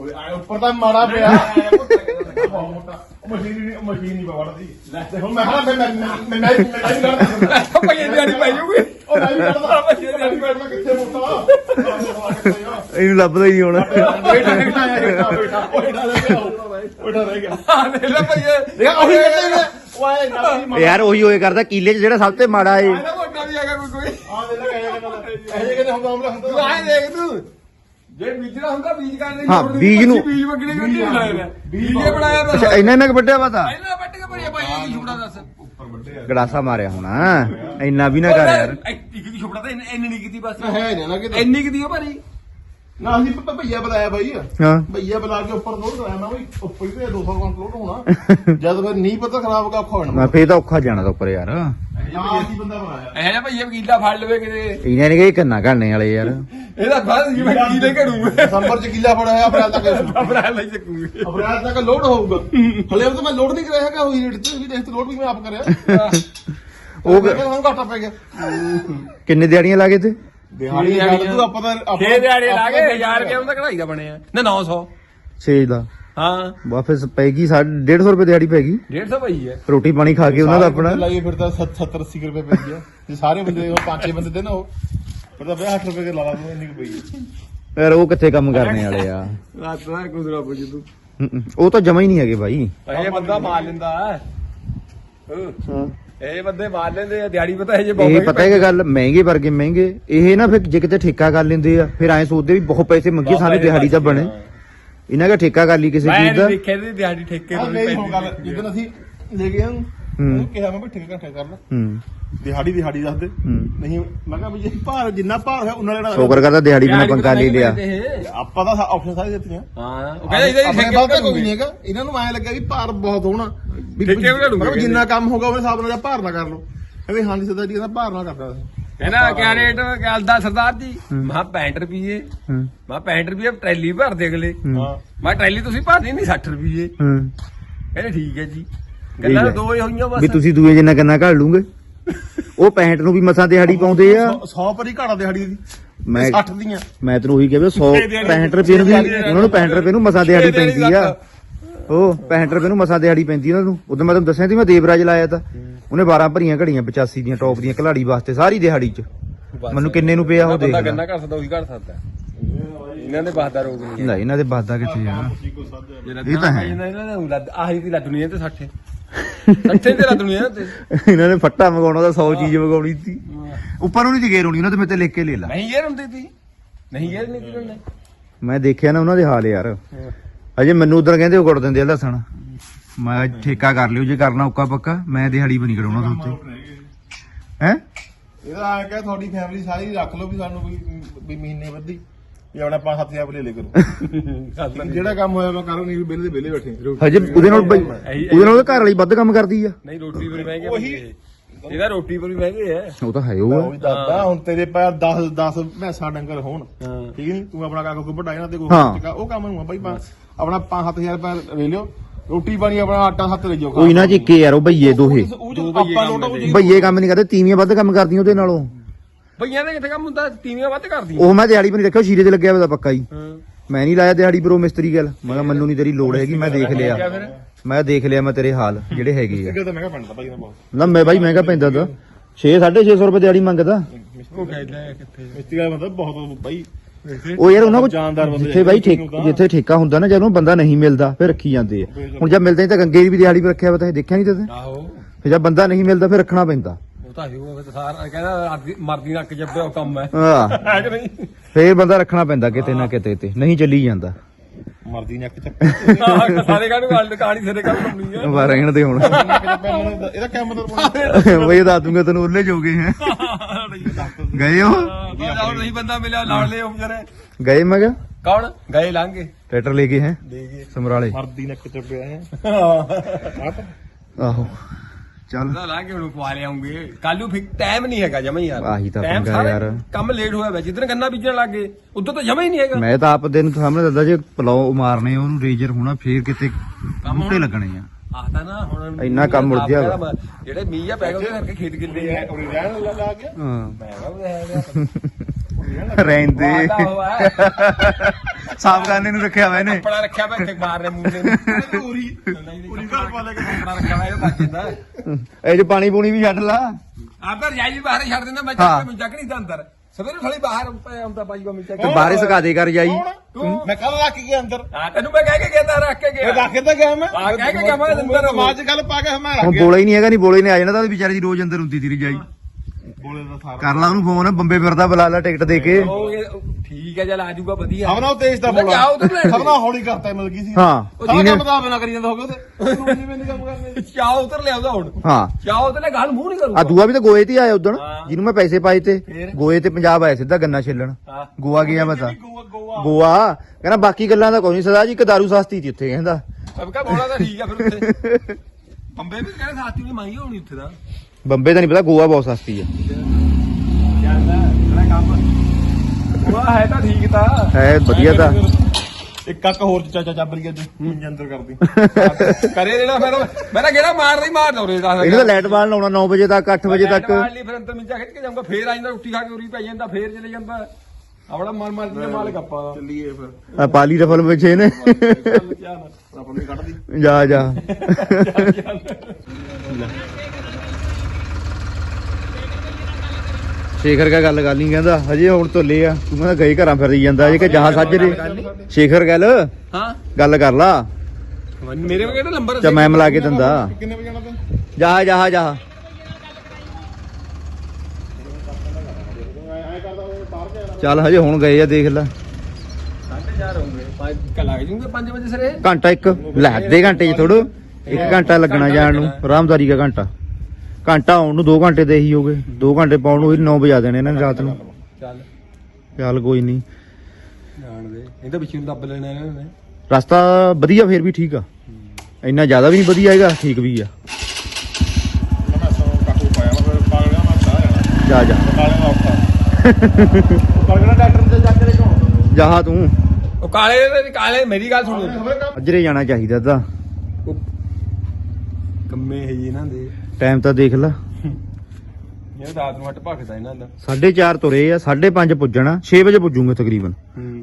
ਓਏ ਆਏ ਉੱਪਰ ਤਾਂ ਮਾੜਾ ਪਿਆ। ਬਹੁਤ ਮੋਟਾ ਉਹ ਮਸ਼ੀਨ ਨਹੀਂ ਮਸ਼ੀਨ ਨਹੀਂ ਵੜਦੀ। ਲੈ। ਹੁਣ ਮੈਂ ਹਾਂ ਮੈਂ ਮੈਂ ਮੈਂ ਮੈਂ ਮੈਂ ਵੀ ਕਰਦਾ ਪਈਏ ਦਿਹਾੜੀ ਪੈ ਜੂਗੀ ਉਹ ਮੈਂ ਵੀ ਕਰਦਾ। ਮੈਂ ਵੀ ਕਰਦਾ ਕਿੱਥੇ ਮੋਟਾ ਇਹਨੂੰ ਲੱਭਦਾ ਹੀ ਨਹੀਂ ਹੁਣ। ਬੈਠਾ ਬੈਠਾ ਬੈਠਾ ਬੈਠਾ। ਰਹਿ ਗਿਆ। ਆ ਦੇ ਲੈ ਪਈਏ ਦੇਖ ਉਹੀ ਕਹਿੰਦੇ ਨੇ। ਓਏ ਨਾ ਯਾਰ ਉਹੀ ਹੋਏ ਕਰਦਾ ਕੀਲੇ 'ਚ ਜਿਹੜਾ ਸਭ ਤੋਂ ਮਾੜਾ ਏ। ਇਹਦਾ ਮੋਟਾ ਵੀ ਹੈਗਾ ਕੋਈ ਕੋਈ। ਆ ਲੈ ਕਹਿੰਦੇ। ਆਏ ਦੇਖ ਤੂੰ। ਜੇ ਬੀਜਣਾ ਹੁੰਦਾ ਬੀਜ ਕਰਨ ਦੀ ਹਾਂ, ਲੋੜ ਨਹੀਂ, ਬੀਜ ਨੂੰ- ਬੀਜ ਵਗਣੇ ਕਿਉਂ ਬਣਾਇਆ ਮੈਂ ਬੀਜ ਇਹ ਬਣਾਇਆ ਮੈਂ ਅੱਛਾ ਇੰਨਾ ਇੰਨਾ ਕੁ ਵੱਡਿਆ ਵਾ ਤਾਂ? ਇਹਨਾਂ ਪੱਟ ਕੇ ਭਰੀਆ ਪਾਈ ਇਹ ਛੁਪੜਾ ਦੱਸ। ਉੱਪਰ ਵੱਡੇ ਗੜਾਸਾ ਮਾਰਿਆ ਹੋਣਾ। ਇੰਨਾ ਵੀ ਨਾ ਕਰ ਯਾਰ। ਇੱਕ ਦੀ ਛੁਪੜਾ ਤਾਂ ਇੰਨੀ ਇੰਨੀ ਨਹੀਂ ਕੀਤੀ ਬਸ। ਹੈ ਨਹੀਂ ਨਾ ਕਿਤੇ। ਇੰਨੀ ਕੀਤੀ ਉਹ ਭਰੀ। ਨਾ ਅਸੀਂ ਭ- ਭਈਆ ਬੁਲਾਇਆ ਬਾਈ ਹਾਂ। ਭਈਆ ਬੁਲਾ ਕੇ ਉੱਪਰ ਲੋਡ ਕਰਾਇਆ ਨਾ ਬਈ ਉੱਪਰ ਹੀ ਤੇ 200 ਕਾਉਂਟ ਲੋਡ ਹੋਣਾ। [LAUGHS] ਜਦ ਫਿਰ ਨਹੀਂ ਪਤਾ ਖਰਾਬ ਕਾ ਔਖਾ ਹੋਣਾ ਮੈਂ ਫੇਰ ਤਾਂ ਔਖਾ ਜਾਣਾ ਤਾਂ ਉੱਪਰ ਯਾਰ। ਬੰਦਾ ਬੁਲਾਇਆ ਇਹ ਜਿਹਾ ਭਈਆ ਵਕੀਲਾ ਫੜ ਲਵੇ ਕਿਤੇ। ਇਹਨਾਂ ਨੇ ਕਹੀ ਕੰਨਾ ਘੜਨੇ ਵਾਲੇ ਯਾਰ। ਇਹਦਾ ਬਸ ਜਿਵੇਂ ਕੀਲੇ ਘੜੂ। ਦਸੰਬਰ ਚ ਕਿੱਲਾ ਫੜਿਆ ਅਪ੍ਰੈਲ ਤੱਕ ਅਪਰਾਧ ਲਈ ਚੱਕੂਗੇ। ਅਪ੍ਰੈਲ ਤੱਕ ਲੋਡ ਹੋਊਗਾ। ਹਲੇ ਉਹ ਤਾਂ ਮੈਂ ਲੋਡ ਨਹੀਂ ਕਰਾਇਆ ਹੈਗਾ ਹੋਈ ਰੇਟ ਤੇ ਵੀ ਦੇਖ ਤੇ ਲੋਡ ਵੀ ਮੈਂ ਆਪ ਕਰਿਆ। ਉਹ ਉਹ ਸਾਨੂੰ ਘਾਟਾ ਪੈ ਗਿਆ। ਕਿੰਨੇ ਦਿਹਾੜੀਆਂ ਲਾ ਗਏ ਤੇ ਦਿਹਾੜੀ ਨਾਲ ਤੂੰ ਆਪਾਂ ਤਾਂ ਆਪਾਂ- ਦਿਹਾੜੇ ਲਾ ਕੇ ਆਪਾਂ- 1000 ਰੁਪਏ ਉਹਦਾ ਕਢਾਈ ਦਾ ਬਣਿਆ। ਨਾ 900 6 ਦਾ। ਹਾਂ। ਵਾਪਸ ਪੈਗੀ 150 ਰੁਪਏ ਦਿਹਾੜੀ ਪੈਗੀ। 150 ਪਈ ਹੈ। ਰੋਟੀ ਪਾਣੀ ਖਾ ਕੇ ਉਹਨਾਂ ਦਾ ਆਪਣਾ। ਲਾਈਏ ਫਿਰ ਤਾਂ 70 80 ਰੁਪਏ ਪੈ ਗਿਆ ਜੇ ਸਾਰੇ ਬੰਦੇ ਉਹ ਪੰਜ ਛੇ ਬੰਦੇ ਦੇ ਨਾ ਉਹ ਫਿਰ ਤਾਂ 60 ਰੁਪਏ ਦੇ ਲਾ ਲਾ ਇੰਨੀ ਪਈ ਹੈ। ਯਾਰ ਉਹ ਕਿੱਥੇ ਕੰਮ ਕਰਨੇ ਵਾਲੇ ਆ? ਰਾਤ ਦਾ ਗੁਜ਼ਰਾ ਪੁੱਜ ਤੂੰ ਉਹ ਤਾਂ ਜਮਾ ਹੀ ਨਹੀਂ ਹੈਗੇ ਭਾਈ ਇਹ ਬੰਦਾ ਮਾਰ ਲੈਂਦਾ ਹੈ। ਹਾਂ। ਇਹ ਬੰਦੇ ਮਾਰ ਲੈਂਦੇ ਆ ਦਿਹਾੜੀ ਪਤਾ ਹੈ ਜੇ ਇਹ ਪਤਾ ਹੈ। ਕਿ ਗੱਲ ਮਹਿੰਗੇ ਵਰਗੇ ਮਹਿੰਗੇ। ਇਹ ਨਾ ਫਿਰ ਜੇ ਕਿਤੇ ਠੇਕਾ ਕਰ ਲੈਂਦੇ ਆ ਫਿਰ ਐਂ ਸੋਚਦੇ ਵੀ ਬਹੁਤ ਪੈਸੇ ਮੰਗੇ ਸਾਰੇ ਦਿਹਾੜੀ ਦਾ ਬਣੇ। ਇਹਨਾਂ ਦਾ ਠੇਕਾ ਕਰ ਲਈ ਕਿਸੇ ਮੈਂ ਚੀਜ਼ ਨਹੀਂ ਦਾ? ਦੇਖਿਆ ਇਹਦੀ ਦਿਹਾੜੀ ਠੇਕੇ ਤੋਂ ਮੇਰੀ ਹੁਣ ਗੱਲ ਜਿੱਦਣ ਅਸੀਂ ਲੈ ਗਏ ਉਹਨੂੰ ਉਹਨੂੰ ਕਿਹਾ ਮੈਂ ਵੀ ਠੇਕਾ ਘੰਟਾ ਕਰ ਲੈ। ਹੂੰ। ਦਿਹਾੜੀ ਦਿਹਾੜੀ ਦੱਸ ਦੇ। ਹੂੰ। ਨਹੀਂ ਮੈਂ ਕਿਹਾ ਵੀ ਜੇ ਭਾਰ ਜਿੰਨਾ ਭਾਰ ਹੈ ਉਹਨਾਂ ਲੈਣਾ ਸ਼ੋਕਰ ਕਰਦਾ ਦਿਹਾੜੀ ਬਿਨਾ ਪੰਗਾ ਲੈ ਲਿਆ। ਆਪਾਂ ਤਾਂ ਆਪਸ਼ਨ ਸਾਰੇ ਦਿੱਤੀਆਂ। ਹਾਂ ਉਹ ਕਹਿੰਦਾ ਇਹਦਾ ਹੀ ਆਪਣੇ ਠੇਕੇ ਵੱਲ ਤਾਂ ਕੋਈ ਨਹੀਂ ਹੈਗਾ। ਇਹਨਾਂ ਨੂੰ ਐ ਲੱਗਾ ਵੀ ਭਾਰ ਬਹੁਤ ਹੋਣਾ। ਵੀ ਠੇਕੇ ਵੀ ਘੜੂਗੇ ਮੈਂ ਕਿਹਾ ਜਿੰਨਾ ਕੰਮ ਹੋਗਾ ਉਹਦੇ ਹਿਸਾਬ ਨਾਲ ਜਾਂ ਭਾਰ ਨਾ ਕਰ ਲਓ। ਕਹਿੰਦੇ ਹਾਂ ਜੀ ਸਰਦਾਰ ਜੀ ਕਹਿੰਦਾ ਭਾਰ ਨਾ ਕਰਦਾ ਸੀ ਕਹਿੰਦਾ ਕਿਆ ਰੇਟ ਚੱਲਦਾ ਸਰਦਾਰ ਜੀ? ਮਾ 65 ਰੁਪਏ ਮਾ 65 ਰੁਪਏ ਟਰੈਲੀ ਭਰ ਦੇ ਅਗਲੇ। ਮੈਂ ਟਰੈਲੀ ਤੁਸੀਂ ਭਰਨੀ ਨਹੀਂ 60 ਰੁਪਏ ਕਹਿੰਦੇ ਠੀਕ ਹੈ ਜੀ। ਗੱਲਾਂ। ਦੋ ਹੀ ਹੋਈਆਂ ਬਸ। ਵੀ ਤੁਸੀਂ ਦੂਏ ਜਿੰਨਾ ਕੰਨਾ ਘੜ ਲੂਗੇ। ਉਹ 65 ਨੂੰ ਵੀ ਮਸਾਂ ਦਿਹਾੜੀ ਪਾਉਂਦੇ ਆ। 100 ਪਰ ਹੀ ਘਾੜਾ ਦਿਹਾੜੀ ਦੀ। ਮੈਂ 60 ਦੀਆਂ। ਮੈਂ ਤੈਨੂੰ ਉਹੀ ਕਿਹਾ ਵੀ 100 65 ਰੁਪਏ ਨੂੰ ਵੀ ਉਹਨਾਂ ਨੂੰ 65 ਰੁਪਏ ਨੂੰ ਮਸਾਂ ਦਿਹਾੜੀ ਪੈਂਦੀ ਆ। ਉਹ 65 ਰੁਪਏ ਨੂੰ ਮਸਾਂ ਦਿਹਾੜੀ ਪੈਂਦੀ ਉਹਨਾਂ ਨੂੰ। ਉਦੋਂ ਮੈਂ ਤੁਹਾਨੂੰ ਦੱਸਿਆ ਸੀ ਮੈਂ ਦੇਵਰਾਜ ਲਾਇਆ ਤਾਂ। ਉਹਨੇ 12 ਭਰੀਆਂ ਘੜੀਆਂ 85 ਦੀਆਂ ਟੌਪ ਦੀਆਂ ਕਲਾੜੀ ਵਾਸਤੇ ਸਾਰੀ ਦਿਹਾੜੀ ਚ। ਮੈਨੂੰ ਕਿੰਨੇ ਨੂੰ ਪਿਆ ਉਹ ਦੇਖ ਬੰਦਾ ਗੰਨਾ ਘਰ ਸਕਦਾ ਉਹੀ ਘਰ ਸਕਦਾ ਇਹਨਾਂ ਦੇ ਬਾਹਦਾ ਰੋਗ ਨਹੀਂ ਨਹੀਂ ਇਹਨਾਂ ਦੇ ਬਾਦਾ ਕਿੱਥੇ ਜਿਹੜਾ ਇਹ ਤਾਂ ਹੈ। ਇਹਨਾਂ ਨੇ ਲੱਦ ਆਹੀ ਦੀ ਦੁਨੀਆ ਤੇ 60 60 ਤੇ ਲਾ ਦੁਨੀਆ ਤੇ। ਇਹਨਾਂ ਨੇ ਫੱਟਾ ਮੰਗਾਉਣਾ ਤਾਂ 100 ਚੀਜ਼ ਮੰਗਾਉਣੀ ਸੀ। ਉੱਪਰ ਉਹਨੇ ਜਗੇਰ ਹੋਣੀ ਉਹਨਾਂ ਤੇ ਮੇਰੇ ਤੇ ਲਿਖ ਕੇ ਲੈ ਲਾ। ਨਹੀਂ ਯਾਰ ਹੁੰਦੀ ਸੀ। ਨਹੀਂ ਯਾਰ ਨਹੀਂ ਕਿਉਂ ਮੈਂ ਦੇਖਿਆ ਨਾ ਉਹਨਾਂ ਦੇ ਹਾਲ ਯਾਰ। ਅਜੇ ਮੈਨੂੰ ਉਧਰ ਕਹਿੰਦੇ ਉਹ ਗੁੜ ਦਿੰਦੇ ਆ ਲਸਣ। ਮੈਂ ਕਿਹਾ ਠੇਕਾ ਕਰ ਲਿਓ ਜੇ ਕਰਨਾ ਉੱਕਾ ਪੱਕਾ ਮੈਂ ਦਿਹਾੜੀ ਵੀ ਨਹੀਂ ਕਰਾਉਣਾ ਤੁਹਾਡੇ ਹੈ? ਇਹਦਾ ਆ ਕੇ ਤੁਹਾਡੀ ਫੈਮਿਲੀ ਸਾਰੀ ਰੱਖ ਲਓ ਵੀ ਸਾਨੂੰ ਵੀ ਵੀ ਮਹੀਨੇ ਬੱਧੀ ਵੀ ਆਪਣਾ 5-7000 ਲੈ ਲੈ ਕਰੋ ਜਿਹੜਾ ਕੰਮ ਹੋਇਆ ਮੈਂ ਕਰੋ ਨਹੀਂ ਵੀ ਬਿੱਲ ਦੇ ਬਿੱਲੇ ਬੈਠੇ। ਹਜੇ ਉਹਦੇ ਨਾਲ ਬਈ- ਉਹਦੇ ਨਾਲ ਉਹਦੇ ਘਰ ਵਾਲੀ ਵੱਧ ਕੰਮ ਕਰਦੀ ਆ। ਨਹੀਂ ਰੋਟੀ ਪਰ ਮਹਿੰਗੇ ਉਹੀ ਇਹਦਾ ਰੋਟੀ ਪਰ ਵੀ ਮਹਿੰਗੇ ਹੈ ਉਹ ਤਾਂ ਹੈ ਉਹ ਉਹ ਵੀ ਦੱਸਦਾ ਹੁਣ ਤੇਰੇ ਪੈਰ 10 10 ਮੈਸਾਂ ਡੰਗਰ ਹੋਣ। ਹਾਂ। ਠੀਕ ਨਹੀਂ ਤੂੰ ਆਪਣਾ ਕਾਕਾ ਕੋ ਵੱਡਾ ਇਹਨਾਂ ਤੇ ਕੋਈ ਹਾਂ। ਕਰ, ਉਹ ਕੰਮ ਨੂੰ ਆ ਬਾਈ ਪਾ- ਆਪਣਾ 5-7000 ਰੁਪਏ ਲੈ ਲਿਓ। ਰੋਟੀ ਪਾਣੀ ਆਪਣਾ ਆਟਾ ਹੱਥ ਲੈ ਜਾਓ। ਕੋਈ ਨਾ ਜੀ ਕੇ ਯਾਰ ਉਹ ਭਈਏ ਦੋਹੇ। ਉਹ ਜੋ ਆਪਾਂ ਲੋਟਾ ਉਹ ਭਈਏ ਕੰਮ ਨਹੀਂ ਕਰਦੇ ਤੀਵੀਆਂ ਵੱਧ ਕੰਮ ਕਰਦੀਆਂ ਉਹਦੇ ਨਾਲੋਂ। ਭਈਆਂ ਦੇ ਕਿੱਥੇ ਕੰਮ ਹੁੰਦਾ ਤੀਵੀਆਂ ਵੱਧ ਕਰਦੀ ਉਹ ਮੈਂ ਦਿਹਾੜੀ ਵੀ ਨਹੀਂ ਰੱਖਿਆ ਉਹ ਸ਼ੀਰੇ ਤੇ ਲੱਗਿਆ ਹੋਇਆ ਤਾਂ ਪੱਕਾ ਹੀ। ਮੈਂ ਨਹੀਂ ਲਾਇਆ ਦਿਹਾੜੀ ਪਰ ਉਹ ਮਿਸਤਰੀ ਗੱਲ। ਮੈਂ ਕਿਹਾ ਮੈਨੂੰ ਨਹੀਂ ਤੇਰੀ ਲੋੜ ਹੈਗੀ ਮੈਂ ਦੇਖ ਲਿਆ। ਮੈਂ ਦੇਖ ਲਿਆ ਮੈਂ ਤੇਰੇ ਹਾਲ ਜਿਹੜੇ ਹੈਗੇ ਆ। ਪੈਂਦਾ ਭਾਈ ਇਹਨਾਂ ਬਹੁਤ। ਨਾ ਮੈਂ ਬਾਈ ਮਹਿੰਗਾ ਪੈਂਦਾ ਤਾਂ। 6 650 ਰੁਪਏ ਦਿਹਾੜੀ ਮੰਗਦਾ। ਉਹ ਕਹਿੰਦਾ ਕਿੱਥੇ ਮਿਸਤਰੀ ਦਾ ਮਤਲਬ ਬਹੁਤ ਬਾਈ ਉਹ ਯਾਰ ਉਹਨਾਂ ਜਾਨਦਾਰ ਕੋਲ ਬੰਦੇ ਜਿੱਥੇ ਬਾਈ ਠੇਕ ਜਿੱਥੇ ਠੇਕਾ ਹੁੰਦਾ ਨਾ ਜਦੋਂ ਬੰਦਾ ਨਹੀਂ ਮਿਲਦਾ ਫਿਰ ਰੱਖੀ ਜਾਂਦੇ ਆ। ਹੁਣ ਜਦ ਮਿਲਦੇ ਤਾਂ ਗੰਗੇ ਦੀ ਵੀ ਦਿਹਾੜੀ ਵੀ ਰੱਖਿਆ ਵਾ ਤਾਂ ਇਹ ਦੇਖਿਆ ਨਹੀਂ ਤੇ ਆਹੋ। ਫਿਰ ਜਦ ਬੰਦਾ ਨਹੀਂ ਮਿਲਦਾ ਫਿਰ ਰੱਖਣਾ ਪੈਂਦਾ। ਉਹ ਤਾਂ ਹੀ ਸਾਰਾ ਕਹਿੰਦਾ ਮਰਦੀ ਨੱਕ ਜੱਬੇ ਉਹ ਕੰਮ ਹੈ। ਹਾਂ। ਹੈ ਕਿ ਨਹੀਂ? ਫੇਰ ਬੰਦਾ ਰੱਖਣਾ ਪੈਂਦਾ ਕਿਤੇ ਨਾ ਕਿਤੇ ਤੇ ਨਹੀਂ ਚੱਲੀ ਜਾਂਦਾ। ਮਰਦੀ ਨੱਕ ਚੱਕ [LAUGHS] ਸਾਰੇ ਕਾਹਨੂੰ ਗੱਲ ਕਹਾਣੀ ਸਿਰੇ ਕਰ ਲਾਉਣੀ ਆ। ਵਾ ਰਹਿਣ ਦੇ ਹੁਣ। ਇਹਦਾ ਬਣਦਾ ਉਹ ਇਹ ਦੱਸ ਦੂੰਗਾ ਤੈਨੂੰ ਉਹਲੇ ਜੋਗੇ ਹੈ। ਗਏ ਹੋ? ਜਾਓ ਨਹੀਂ ਬੰਦਾ ਮਿਲਿਆ ਲਾੜ ਲਿਓ ਵਿਚਾਰੇ ਗਏ ਮੈਂ ਕਿਹਾ? ਕੌਣ? ਗਏ ਲਾਂਗੇ। ਟਰੈਕਟਰ ਲੈ ਕੇ ਹੈ? ਦੇ ਗਏ। ਸਮਰਾਲੇ। ਮਰਦੀ ਨੱਕ ਚੱਪਿਆ ਹੈ। ਆਹੋ। ਚੱਲ। ਨਾ ਲਾਂਗੇ ਉਹਨੂੰ ਪਵਾ ਲਿਆਉਂਗੇ ਕੱਲ ਨੂੰ ਫਿਕ ਟਾਈਮ ਨਹੀਂ ਹੈਗਾ ਜਮਾ ਹੀ ਯਾਰ। ਆਹੀ ਤਾਂ Time ਪੰਗਾ ਸਾਰਾ ਯਾਰ। ਕੰਮ ਲੇਟ ਹੋਇਆ ਵੇ ਜਿੱਦਣ ਗੰਨਾ ਬੀਜਣ ਲੱਗੇ ਉਦੋਂ ਤਾਂ ਜਮਾ ਹੀ ਨਹੀਂ ਹੈਗਾ। ਮੈਂ ਤਾਂ ਆਪ ਦਿਨ ਸਾਹਮਣੇ ਦੱਸਦਾ ਜੇ ਪਲਾਉ ਮਾਰਨੇ ਉਹਨੂੰ ਰੇਜਰ ਹੋਣਾ ਫੇਰ ਕਿਤੇ ਬੂਟੇ ਲੱਗਣੇ ਆ। ਆਹਤਾ ਨਾ ਹੁਣ ਇੰਨਾ ਕੰਮ ਮੁੜ ਗਿਆ ਵਾ। ਜਿਹੜੇ ਮੀਂਹ ਆ ਪੈ ਗਏ ਉਹਦੇ ਕਰਕੇ ਖੇਤ ਗਿੱਲੇ ਆ। ਉਰੀ ਰਹਿਣ ਲਾ ਲਾ ਗਿਆ। ਹਾਂ। ਮੈਂ ਕਿਹਾ ਉਹ ਹੈਗਾ ਰਹਿੰਦੇ। ਵਾਦਾ ਹੋਇਆ ਸਾਫ਼ ਕਰਨੇ ਨੂੰ ਰੱਖਿਆ ਵਾ ਇਹਨੇ। ਕੱਪੜਾ ਰੱਖਿਆ ਵਾ ਇੱਥੇ ਮਾਰਨੇ ਮੂੰਹ [LAUGHS] ਨੂੰ ਉਰੀ। ਪੂਰੀ ਘਰ ਪਾ ਲੈ ਕੇ। ਕੱਪੜਾ ਰੱਖਿਆ ਵਾ ਇਹ ਬਚ ਜਾਂਦਾ ਇਹ ਚ ਪਾਣੀ ਪੂਣੀ ਵੀ ਛੱਡ ਲਾ। ਆਪ ਤਾਂ ਰਜਾਈ ਵੀ ਬਾਹਰ ਹੀ ਛੱਡ ਦਿੰਦਾ ਮੈਂ ਹਾਂ। ਚੱਕ ਕੇ ਨਹੀਂ ਅੰਦਰ? ਸਵੇਰੇ ਥੋੜੀ ਬਾਹਰ ਆਉਂਦਾ ਬਾਈ ਬਾ ਮਿਲ ਤੇ ਬਾਰਿਸ਼ ਕਾ ਦੇ ਕਰ ਜਾਈ। ਤੂੰ? ਮੈਂ ਕੱਲ ਰੱਖ ਗਿਆ ਅੰਦਰ। ਆ ਤੈਨੂੰ ਮੈਂ ਕਹਿ ਕੇ ਗਿਆ ਤਾਂ ਰੱਖ ਕੇ ਇਹ ਗਿਆ ਰੱਖ ਤਾਂ ਗਿਆ ਮੈਂ। ਕਹਿ ਕੇ ਗਿਆ ਮੈਂ ਅੰਦਰ ਸਮਾਜ ਗੱਲ ਪਾ ਕੇ ਹੁਣ ਗਿਆ। ਬੋਲੇ ਹੀ ਨਹੀਂ ਹੈਗਾ ਨਹੀਂ ਬੋਲੇ ਨੇ ਆ ਜਾਣਾ ਤਾਂ ਵਿਚਾਰੀ ਦੀ ਰੋਜ਼ ਅੰਦਰ ਹੁੰਦੀ ਤੀ ਰਜਾਈ ਬੋਲੇ ਦਾ ਸਾਰਾ ਕਰ ਲਾ ਉਹਨੂੰ ਫੋਨ ਬੰਬੇ ਫਿਰਦਾ ਬੁਲਾ ਲੈ ਟਿਕਟ ਦੇ ਕੇ। ਉਹ ਠੀਕ ਹੈ ਚੱਲ ਆ ਜਾਊਗਾ ਵਧੀਆ। ਸਭਨਾ ਉਹ ਤੇਜ਼ ਦਾ ਬੋਲਾ। ਜਾਓ ਤੇ ਲੈਣ ਦੇ। ਸਭਨਾ ਹੌਲੀ ਕਰਤਾ ਮਿਲ ਗਈ ਸੀ। ਹਾਂ। ਇਹਨੇ ਕੰਮ ਆਪੇ ਨਾ ਕਰੀ ਜਾਂਦਾ ਹੋਵੇ ਉਹਦੇ ਜਿਵੇਂ ਨਹੀਂ ਕੰਮ ਕਰਨੇ। ਚਾਹ ਉਤਰ ਲਿਆਉਂਦਾ ਹੁਣ। ਹਾਂ। ਚਾਹ ਉਤਰ ਲੈ ਗੱਲ ਮੂੰਹ ਨਹੀਂ ਆ ਕਰੂਗਾ ਦੂਆ ਵੀ ਤਾਂ ਗੋਏ ਤੇ ਹੀ ਆਇਆ ਉਦਣ ਹਾਂ। ਜਿਹਨੂੰ ਮੈਂ ਪੈਸੇ ਪਾਏ ਤੇ? ਗੋਏ ਤੇ ਪੰਜਾਬ ਆਇਆ ਸਿੱਧਾ ਗੰਨਾ ਛਿੱਲਣ। ਹਾਂ। ਗੋਆ ਗਿਆ ਮੈਂ ਤਾਂ। ਗੋਆ ਕਹਿੰਦਾ ਬਾਕੀ ਗੱਲਾਂ ਦਾ ਕੋਈ ਨਹੀਂ ਸਦਾ ਜੀ ਇੱਕ ਦਾਰੂ ਸਸਤੀ ਸੀ ਉੱਥੇ ਕਹਿੰਦਾ। ਅਬ ਕਾ ਬੋਲਾ ਤਾਂ ਠੀਕ ਆ ਫਿਰ ਉੱਥੇ। [LAUGHS] ਬੰਬੇ ਵੀ ਕਹਿੰਦੇ ਸਾਥੀ ਨੇ ਮਾਈ ਹੋਣੀ ਉੱਥੇ ਦਾ ਬੰਬੇ ਦਾ ਨਹੀਂ ਪਤਾ ਗੋਆ ਬਹੁਤ ਸਸਤੀ ਆ। ਜਾਂਦਾ ਜਿਹੜਾ ਕੰਮ ਉਹ ਹੈ ਤਾਂ ਠੀਕ ਤਾਂ। ਹੈ ਵਧੀਆ ਤਾਂ। ਇੱਕ ਕੱਕ ਹੋਰ ਚਾਚਾ ਚੱਬ ਲਈ ਅੱਜ ਮੁੰਜ ਅੰਦਰ ਕਰਦੀ। ਕਰੇ ਜਿਹੜਾ ਫਿਰ ਮੈਂ ਤਾਂ ਕਿਹੜਾ ਮਾਰਦਾ ਹੀ ਮਾਰਦਾ ਉਰੇ ਦਾ। ਇਹਨੂੰ ਤਾਂ ਲਾਈਟ ਬਾਲ ਲਾਉਣਾ 9 ਵਜੇ ਤੱਕ 8 ਵਜੇ ਤੱਕ। ਲਈ ਫਿਰ ਅੰਦਰ ਮਿੰਚਾ ਖਿੱਚ ਕੇ ਜਾਊਂਗਾ ਫੇਰ ਆ ਜਾਂਦਾ ਰੋਟੀ ਖਾ ਕੇ ਉਰੀ ਪੈ ਜਾਂਦਾ ਫੇਰ ਚਲੇ ਜਾਂਦਾ। ਆਪਣਾ ਮਨ ਮਰਜ਼ੀ ਦਾ ਮਾਲਕ ਆਪਾਂ ਦਾ। ਚੱਲੀਏ ਫਿਰ। ਆ ਪਾਲੀ ਰਫਲ ਵਿੱਚ ਇਹਨੇ ਚੱਲ ਕਿਆ ਨਾ ਆਪਾਂ ਨੂੰ ਕੱਢਦੀ ਜਾ। ਜਾ ਸ਼ੇਖਰ ਕਾ ਗੱਲ ਗੱਲ ਨਹੀਂ ਕਹਿੰਦਾ ਹਜੇ ਹੁਣ ਤੋਂ ਲਿਆ ਤੂੰ ਕਹਿੰਦਾ ਗਏ ਘਰਾਂ ਫਿਰਦੀ ਜਾਂਦਾ ਜੇ ਕਿ ਜਹਾ ਸਾਜਰੇ ਸ਼ੇਖਰ ਗੱਲ? ਹਾਂ। ਗੱਲ ਕਰ ਲਾ। ਮੇਰੇ ਕੋਲ ਕਿਹੜਾ ਨੰਬਰ ਚਾ ਮੈਂ ਮਿਲਾ ਕੇ ਦਿੰਦਾ। ਕਿੰਨੇ ਵਜੇ ਜਾਣਾ ਤੈਂ ਜਾ ਜਾ ਜਾ। ਐ ਕਰਦਾ ਉਹ ਬਾਹਰ ਜਾਣਾ ਚੱਲ ਹਜੇ ਹੁਣ ਗਏ ਆ ਦੇਖ ਲੈ। 4:30 ਹੋਣਗੇ। 5 ਕ ਲੱਗ ਜੂਗੇ 5 ਵਜੇ ਸਰੇ? ਘੰਟਾ ਇੱਕ ਲੈ ਅੱਧੇ ਘੰਟੇ ਚ ਥੋੜੋ ਇੱਕ ਘੰਟਾ ਲੱਗਣਾ ਜਾਣ ਨੂੰ। ਆਰਾਮਦਾਰੀ ਦਾ ਘੰਟਾ। ਘੰਟਾ ਆਉਣ ਨੂੰ 2 ਘੰਟੇ ਦੇ ਹੀ ਹੋ ਗਏ। 2 ਘੰਟੇ ਪਾਉਣ ਨੂੰ 9 ਵਜਾ ਦੇਣੇ ਇਹਨਾਂ ਨੇ ਰਾਤ ਨੂੰ। ਚੱਲ। ਚੱਲ ਕੋਈ ਨਹੀਂ। ਜਾਣ ਦੇ ਇਹ ਤਾਂ ਵਿੱਚ ਨੂੰ ਦੱਬ ਲੈਣਾ ਇਹਨਾਂ ਨੇ। ਰਸਤਾ ਵਧੀਆ ਫੇਰ ਵੀ ਠੀਕ ਆ। ਇੰਨਾ ਜ਼ਿਆਦਾ ਵੀ ਨਹੀਂ ਵਧੀਆ ਹੈਗਾ ਠੀਕ ਵੀ ਆ। ਜਾ ਜਾ। ਡਾਕਟਰ ਤੇ। ਉਹ ਕਾਲੇ ਦੇ ਕਾਲੇ ਮੇਰੀ ਗੱਲ ਸੁਣੋ। ਅਜਰੇ ਜਾਣਾ ਚਾਹੀਦਾ ਤਾਂ। ਕੰਮੇ ਹੈ ਜੀ ਇਹਨਾਂ ਦੇ। ਟਾਈਮ ਤਾਂ ਦੇਖ ਲੈ। ਇਹ ਰਾਤ ਨੂੰ ਹਟ ਭਖਦਾ ਇਹਨਾਂ ਦਾ। 4:30 ਤੁਰੇ ਆ 5:30 ਪੁੱਜਣਾ 6 ਵਜੇ ਪੁੱਜੂਗੇ ਤਕਰੀਬਨ।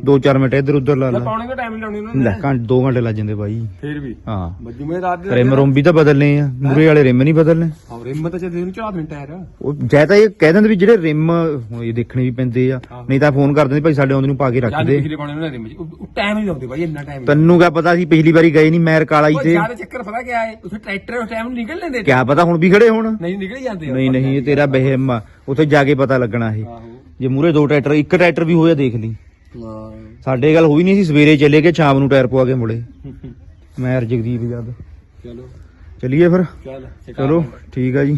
2-4 ਮਿੰਟ ਇੱਧਰ ਉੱਧਰ ਲਾ ਲੈ ਲਾ। ਪਾਉਣੇ ਦਾ ਟਾਈਮ ਲਾਉਣੀ ਉਹਨਾਂ ਲੈ ਘੰਟੇ 2 ਘੰਟੇ ਲੱਗ ਜਾਂਦੇ ਬਾਈ। ਫੇਰ ਵੀ। ਹਾਂ। ਬੱਜੂ ਮੈਂ ਰਾਤ ਦੇ ਰਿਮ ਰੁਮ ਵੀ ਤਾਂ ਬਦਲਨੇ ਆ। ਮੂਰੇ ਵਾਲੇ ਰਿਮ ਨਹੀਂ ਬਦਲਨੇ। ਰਿਮ ਤਾਂ ਚੱਲ ਇਹਨੂੰ ਚੜਾ ਦਿੰ ਟਾਇਰ। ਉਹ ਜੈ ਤਾਂ ਇਹ ਕਹਿ ਦਿੰਦੇ ਵੀ ਜਿਹੜੇ ਰਿਮ ਹੁਣ ਇਹ ਦੇਖਣੇ ਵੀ ਪੈਂਦੇ ਆ। ਨਹੀਂ ਤਾਂ ਫੋਨ ਕਰ ਦਿੰਦੇ ਭਾਈ ਸਾਡੇ ਆਉਂਦੇ ਨੂੰ ਪਾ ਕੇ ਰੱਖ ਜਾਂ ਦੇ। ਪਿਛਲੇ ਪਾਉਣੇ ਉਹਨਾਂ ਰਿਮ ਉਹ ਟਾਈਮ ਨਹੀਂ ਲਾਉਂਦੇ ਬਾਈ ਇੰਨਾ ਟਾਈਮ ਤੈਨੂੰ ਕਿਆ ਪਤਾ ਸੀ ਪਿਛਲੀ ਵਾਰੀ ਗਏ ਨਹੀਂ ਮੈਰ ਕਾਲਾਈ ਉਹ ਤੇ? ਜ਼ਿਆਦਾ ਚੱਕਰ ਪਤਾ ਕਿਆ ਹੈ? ਉੱਥੇ ਟਰੈਕਟਰ ਉਸ ਟਾਈਮ ਨਿਕਲ ਲੈਂਦੇ ਕਿਆ ਪਤਾ ਹੁਣ ਵੀ ਖੜੇ ਹੋਣ? ਨਹੀਂ ਨਿਕਲ ਹੀ ਜਾਂਦੇ ਆ। ਨਹੀਂ ਨਹੀਂ ਇਹ ਤੇਰਾ ਬਹਿਮ ਆ। ਉੱਥੇ ਜਾ ਕੇ ਪਤਾ ਲੱਗਣਾ ਇਹ। ਜੇ ਮੂਰੇ ਦੋ ਟਰੈਕਟਰ ਇੱਕ ਟਰੈਕਟਰ ਵੀ ਹੋਇਆ ਦੇਖ ਲਈ। ਹਾਂ ਸਾਡੇ ਗੱਲ ਹੋਈ ਨਹੀਂ ਸੀ ਸਵੇਰੇ ਚਲੇ ਗਏ ਸ਼ਾਮ ਨੂੰ ਟਾਇਰ ਪਵਾ ਕੇ ਮੁੜੇ। [LAUGHS] ਮੈਂ ਜਗਦੀਪ ਜਦ ਚਲੋ। ਚਲਿਏ ਫਿਰ। ਚੱਲ ਠੀਕ ਆ ਜੀ।